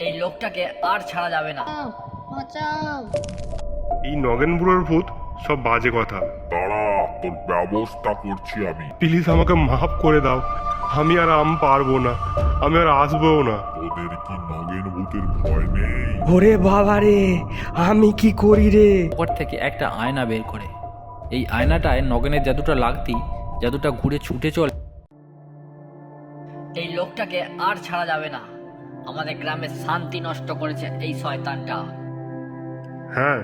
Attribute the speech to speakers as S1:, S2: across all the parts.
S1: এই লোকটাকে আর ছাড়া যাবে না।
S2: বাঁচাও
S3: এই নগেন বুড়োর ভূত সব বাজে কথা।
S4: দাঁড়া তোর ব্যবস্থা করছি আমি।
S3: প্লিজ আমাকে মাফ করে দাও। আমি আর আম পারব না। আমি আর আসব না।
S4: তোদের কি নগেন ভূতের ভয় নেই?
S5: ওরে বাবা রে আমি কি করি রে?
S6: পকেট থেকে একটা আয়না বের করে। এই আয়নাটায় নগেনের জাদুটা লাগতি জাদুটা ঘুরে ছুটে চলে
S1: এই লোকটাকে আর ছাড়া যাবে না। আমাদের গ্রামের শান্তি নষ্ট করেছে এই শয়তানটা।
S3: হ্যাঁ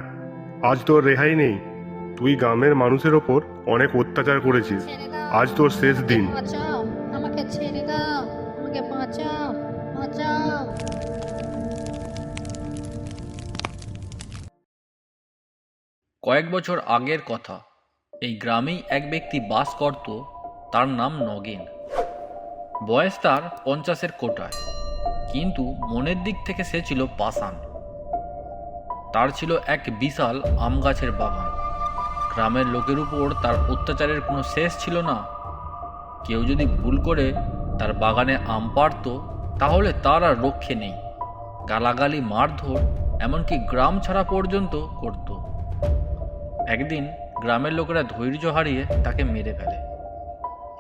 S3: আজ তোর রেহাই নেই। তুই গ্রামের মানুষের ওপর অনেক অত্যাচার করেছিস। আজ তোর শেষ দিন।
S2: বাঁচাও আমাকে ছেড়ে দাও। আমাকে বাঁচাও বাঁচাও।
S6: কয়েক বছর আগের কথা এই গ্রামেই এক ব্যক্তি বাস করত তার নাম নগেন। বয়স তার পঞ্চাশের কোটায়। কিন্তু মনের দিক থেকে সে ছিল পাষাণ। তার ছিল এক বিশাল আম গাছের বাগান। গ্রামের লোকের উপর তার অত্যাচারের কোনো শেষ ছিল না। কেউ যদি ভুল করে তার বাগানে আম পারত তাহলে তার আর রক্ষে নেই। গালাগালি, মারধর, এমনকি গ্রাম ছাড়া পর্যন্ত করতো। একদিন গ্রামের লোকেরা ধৈর্য হারিয়ে তাকে মেরে ফেলে।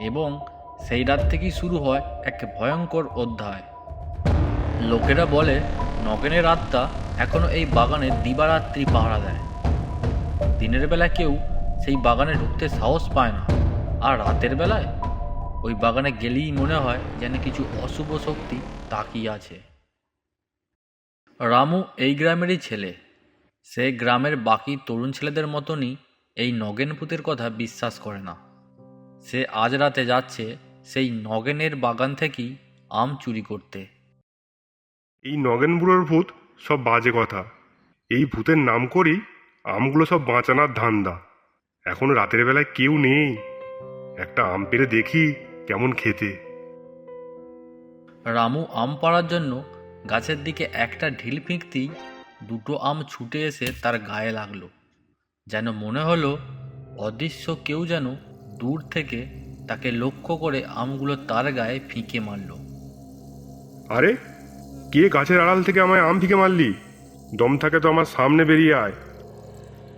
S6: এবং সেই রাত থেকেই শুরু হয় এক ভয়ঙ্কর অধ্যায়। লোকেরা বলে, নগেনের আত্মা এখনও এই বাগানে দিবারাত্রি পাহারা দেয়। দিনের বেলা কেউ সেই বাগানে ঢুকতে সাহস পায় না, আর রাতের বেলায় ওই বাগানে গেলেই মনে হয় যেন কিছু অশুভ শক্তি তাকিয়ে আছে। রামু এই গ্রামেরই ছেলে। সে গ্রামের বাকি তরুণ ছেলেদের মতনই এই নগেন ভূতের কথা বিশ্বাস করে না। সে আজ রাতে যাচ্ছে সেই নগেনের বাগান থেকেই আম চুরি করতে।
S3: এই নগেন বুড়োর ভূত সব বাজে কথা। এই ভূতের নাম করি আমগুলো সব বাঁচানোর ধান্দা। এখন রাতের বেলায় কেউ নেই। একটা আম পেরে দেখি কেমন খেতে।
S6: রামু আম পাড়ার জন্য গাছের দিকে একটা ঢিল ফিঁকতেই দুটো আম ছুটে এসে তার গায়ে লাগল। যেন মনে হলো অদৃশ্য কেউ যেন দূর থেকে তাকে লক্ষ্য করে আমগুলো তার গায়ে ফিকে মারল।
S3: আরে কে গাছের আড়াল থেকে আমায় আম ফিকে মারলি? দম থাকে তো আমার সামনে বেরিয়ে আয়।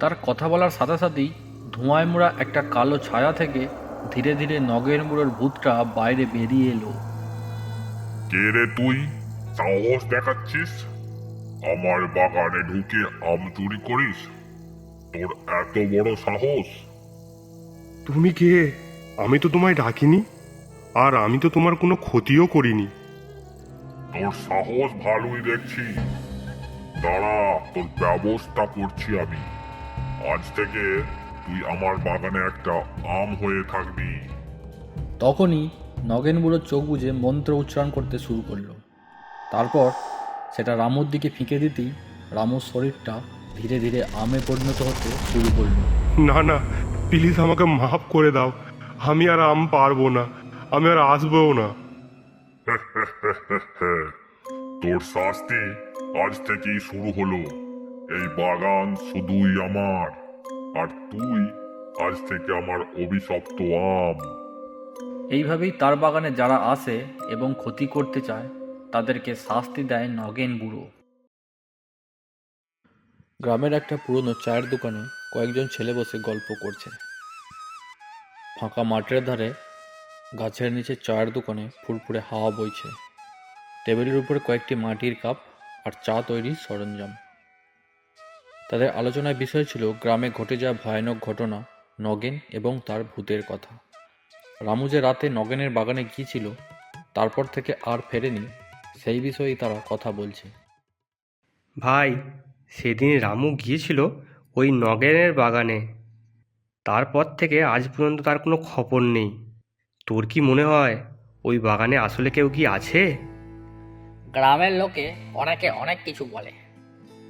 S6: তার কথা বলার সাথে সাথেই ধোঁয়ায় মোড়া একটা কালো ছায়া থেকে ধীরে ধীরে নগের মুড়োর ভূতটা বাইরে বেরিয়ে এলো।
S4: কে রে তুই? সাহস দেখাচ্ছিস? আমার বাগানে ঢুকে আম চুরি করিস? তোর এত বড় সাহস?
S3: তুমি কে? আমি তো তোমায় ডাকিনি। আর আমি তো তোমার কোনো ক্ষতিও করিনি।
S4: তোর সাহস ভালোই দেখছি। দাঁড়া তোর ব্যবস্থা করছি আমি। আজ থেকে তুই আমার বাগানে একটা আম হয়ে থাকবি।
S6: তখনই নগেন বুড়ো চোখ বুজে মন্ত্র উচ্চারণ করতে শুরু করল। তারপর সেটা রামুর দিকে ফিকে দিতেই রামুর শরীরটা ধীরে ধীরে আমে পরিণত হতে শুরু করল।
S3: না না প্লিজ আমাকে মাফ করে দাও। আমি আর আম পারব না। আমি আর আসব না।
S4: তোর শাস্তি আজ থেকেই শুরু হলো। এই বাগান শুধুই আমার আর তুই আজ থেকে আমার অভিশপ্ত আম।
S6: এইভাবেই তার বাগানে যারা আসে এবং ক্ষতি করতে চায় তাদেরকে শাস্তি দেয় নগেন বুড়ো। গ্রামের একটা পুরনো চায়ের দোকানে কয়েকজন ছেলে বসে গল্প করছে। ফাঁকা মাঠের ধারে গাছের নিচে চায়ের দোকানে ফুরফুরে হাওয়া বইছে। টেবিলের উপরে কয়েকটি মাটির কাপ আর চা তৈরির সরঞ্জাম। তাদের আলোচনার বিষয় ছিল গ্রামে ঘটে যাওয়া ভয়ানক ঘটনা, নগেন এবং তার ভূতের কথা। রামু যে রাতে নগেনের বাগানে গিয়েছিল, তারপর থেকে আর ফেরেনি, সেই বিষয়েই তারা কথা বলছে।
S5: ভাই, সেদিন রামু গিয়েছিল ওই নগেনের বাগানে। তারপর থেকে আজ পর্যন্ত তার কোনো খবর নেই। তোর কি মনে হয় ওই বাগানে আসলে কেউ কি আছে?
S1: গ্রামের লোকে অনেকে অনেক কিছু বলে।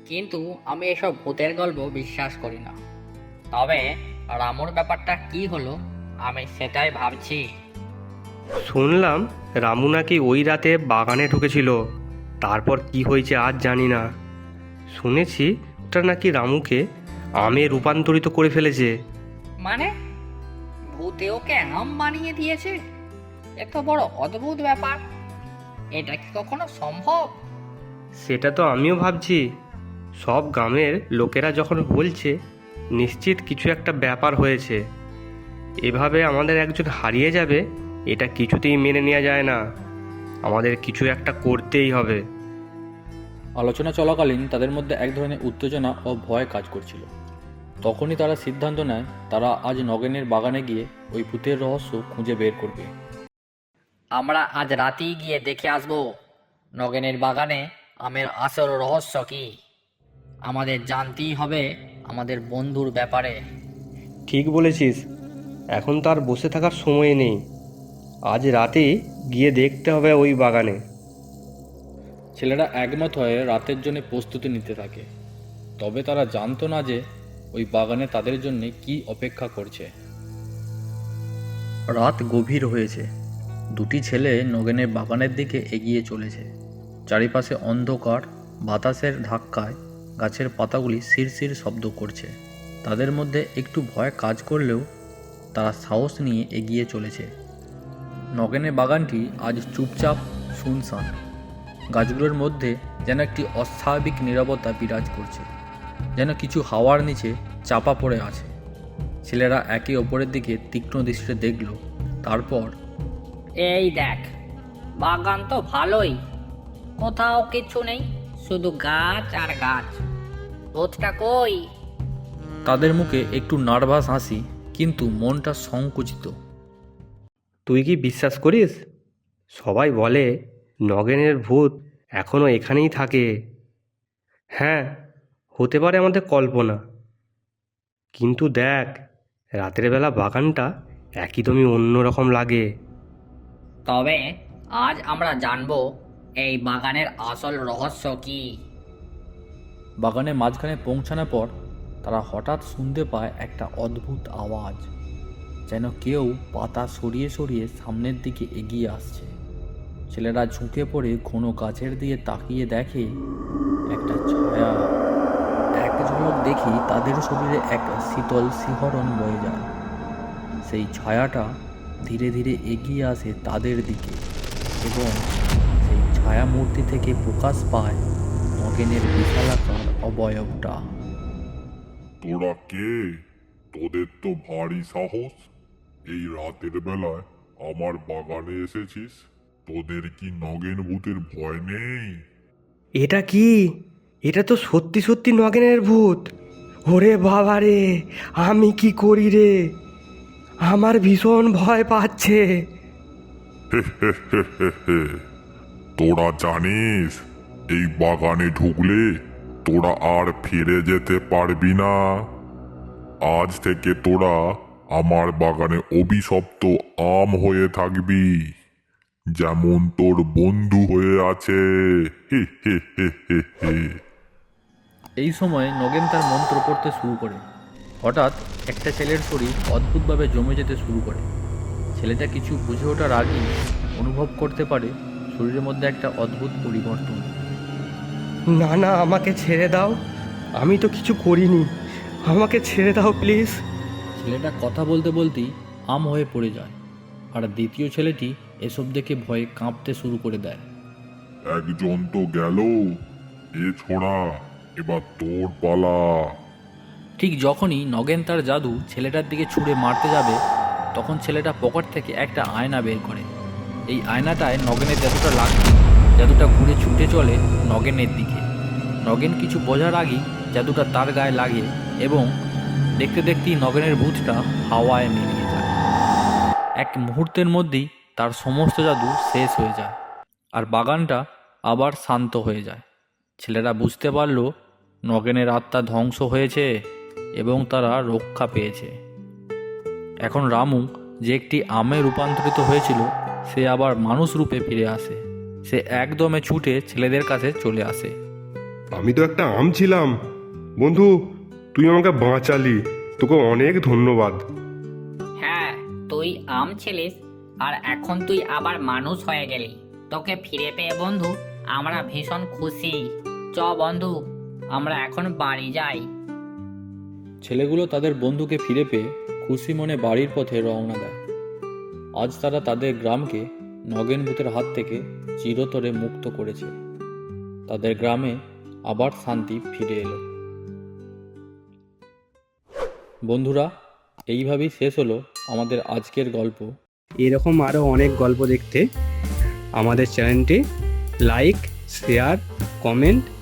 S1: কিন্তু আমি এসব ভূতের গল্প বিশ্বাস করি না। তবে রামুর ব্যাপারটা কি হলো আমি সেটাই ভাবছি।
S5: শুনলাম রামু নাকি ওই রাতে বাগানে ঢুকেছিল। তারপর কি হয়েছে আজ জানি না। শুনেছি ওটা নাকি রামুকে আমে রূপান্তরিত করে ফেলেছে।
S1: মানে? ভূতে ওকে আম বানিয়ে দিয়েছে? এত বড় অদ্ভুত ব্যাপার। এটা কি কখনো সম্ভব?
S5: সেটা তো আমিও ভাবছি। সব গ্রামের লোকেরা যখন বলছে নিশ্চিত কিছু একটা ব্যাপার হয়েছে। এভাবে আমাদের একজন হারিয়ে যাবে এটা কিছুতেই মেনে নেওয়া যায় না। আমাদের কিছু একটা করতেই হবে।
S6: আলোচনা চলাকালীন তাদের মধ্যে এক ধরনের উত্তেজনা ও ভয় কাজ করছিল। তখনই তারা সিদ্ধান্ত নেয় তারা আজ নগেনের বাগানে গিয়ে ওই ভূতের রহস্য খুঁজে বের করবে।
S1: আমরা আজ রাতেই গিয়ে দেখে আসব নগেনের বাগানে আমের আসল রহস্য কি? আমাদের জানতেই হবে আমাদের বন্ধুর ব্যাপারে।
S5: ঠিক বলেছিস এখন তার বসে থাকার সময় নেই। আজ রাতে গিয়ে দেখতে হবে ওই বাগানে।
S6: ছেলেরা একমত হয়ে রাতের জন্য প্রস্তুতি নিতে থাকে। তবে তারা জানতো না যে ওই বাগানে তাদের জন্য কি অপেক্ষা করছে? রাত গভীর হয়েছে। দুটি ছেলে নগেনের বাগানের দিকে এগিয়ে চলেছে। চারিপাশে অন্ধকার, বাতাসের ধাক্কায় গাছের পাতাগুলি শিরশির শব্দ করছে। তাদের মধ্যে একটু ভয় কাজ করলেও তারা সাহস নিয়ে এগিয়ে চলেছে। নগেনের বাগানটি আজ চুপচাপ শুনশান। গাছগুলোর মধ্যে যেন একটি অস্বাভাবিক নীরবতা বিরাজ করছে। যেন কিছু হাওয়ার নিচে চাপা পড়ে আছে। ছেলেরা একে অপরের দিকে তীক্ষ্ণ দৃষ্টিতে দেখল। তারপর
S1: এই দেখ বাগান তো ভালোই। কোথাও কিছু নেই শুধু গাছ আর গাছ। ভূতটা কই?
S6: তাদের মুখে একটু নার্ভাস হাসি কিন্তু মনটা সংকুচিত।
S5: তুই কি বিশ্বাস করিস? সবাই বলে নগেনের ভূত এখনও এখানেই থাকে। হ্যাঁ হতে পারে আমাদের কল্পনা। কিন্তু দেখ রাতের বেলা বাগানটা একদমই অন্যরকম লাগে।
S1: তবে আজ আমরা জানব এই বাগানের আসল রহস্য কি?
S6: বাগানের মাঝখানে পৌঁছানোর পর তারা হঠাৎ শুনতে পায় একটা অদ্ভুত আওয়াজ যেন কেউ পাতা সরিয়ে সরিয়ে সামনের দিকে এগিয়ে আসছে। ছেলেরা ঝুঁকে পড়ে ঘন গাছের দিয়ে তাকিয়ে দেখে একটা ছায়া এক ঝলক দেখি তাদের শরীরে এক শীতল শিহরণ বয়ে যায়। সেই ছায়াটা ধীরে ধীরে এগিয়ে আসে তাদের দিকে এবং সেই ছায়া মূর্তি থেকে প্রকাশ পায় নগেনের বিশালাকার অবয়বটা।
S4: তোরা কে? তোদের তো ভারী সাহস। এই রাতের বেলায় আমার বাগানে এসেছিস? তোদের কি নগেন ভূতের ভয় নেই?
S5: এটা কি? এটা তো সত্যি সত্যি নগেনের ভূত। ওরে বাবা রে আমি কি করি রে? আমার ভীষণ ভয় পাচ্ছে।
S4: তোরা জানিস, এই বাগানে ঢুকলে তোরা আর ফিরে যেতে পারবি না। আজ থেকে তোরা আমার বাগানে অভিশপ্ত আম হয়ে থাকবি। যেমন তোর বন্ধু হয়ে আছে। হে হে হে হে হে
S6: এই সময় নগেন তার মন্ত্র পড়তে শুরু করে। হঠাৎ একটা ছেলের শরীর অদ্ভুতভাবে জমে যেতে শুরু করে। ছেলেটা কিছু বুঝে ওঠার আগেই অনুভব করতে পারে শরীরের মধ্যে একটা অদ্ভুত পরিবর্তন।
S5: না না আমাকে ছেড়ে দাও। আমি তো কিছু করিনি। আমাকে ছেড়ে দাও প্লিজ।
S6: ছেলেটা কথা বলতে বলতেই আম হয়ে পড়ে যায়। আর দ্বিতীয় ছেলেটি এসব দেখে ভয়ে কাঁপতে শুরু করে দেয়।
S4: একজন তো গেল। এ ছোড়া। এবার তোর পালা।
S6: ঠিক যখনই নগেন তার জাদু ছেলেটার দিকে ছুঁড়ে মারতে যাবে, তখন ছেলেটা পকেট থেকে একটা আয়না বের করে। এই আয়নাটায় নগেনের জাদুটা লাগছে জাদুটা ঘুরে ছুটে চলে নগেনের দিকে। নগেন কিছু বোঝার আগেই জাদুটা তার গায়ে লাগে এবং দেখতে দেখতেই নগেনের ভূতটা হাওয়ায় মিলিয়ে যায়। এক মুহূর্তের মধ্যেই তার সমস্ত জাদু শেষ হয়ে যায় আর বাগানটা আবার শান্ত হয়ে যায়। ছেলেরা বুঝতে পারল নগেনের আত্মা ধ্বংস হয়েছে এবং তারা রক্ষা পেয়েছে। এখন রামু যে একটি আমে রূপান্তরিত হয়েছিল সে আবার মানুষ রূপে ফিরে আসে। সে একদমে ছুটে ছেলেদের কাছে চলে আসে।
S3: আমি তো একটা আম ছিলাম। বন্ধু তুই আমাকে বাঁচালি। তোকে অনেক ধন্যবাদ।
S1: হ্যাঁ তুই আম ছিলিস আর এখন তুই আবার মানুষ হয়ে গেলি। তোকে ফিরে পেয়ে বন্ধু আমরা ভীষণ খুশি। চ বন্ধু আমরা এখন বাড়ি যাই।
S6: ছেলেগুলো তাদের বন্ধুকে ফিরে পেয়ে খুশি মনে বাড়ির পথে রওনা দেয়। আজ তারা তাদের গ্রামকে নগেন ভূতের হাত থেকে চিরতরে মুক্ত করেছে। তাদের গ্রামে আবার শান্তি ফিরে এলো। বন্ধুরা এইভাবেই শেষ হলো আমাদের আজকের গল্প।
S7: এরকম আরও অনেক গল্প দেখতে আমাদের চ্যানেলটি লাইক শেয়ার কমেন্ট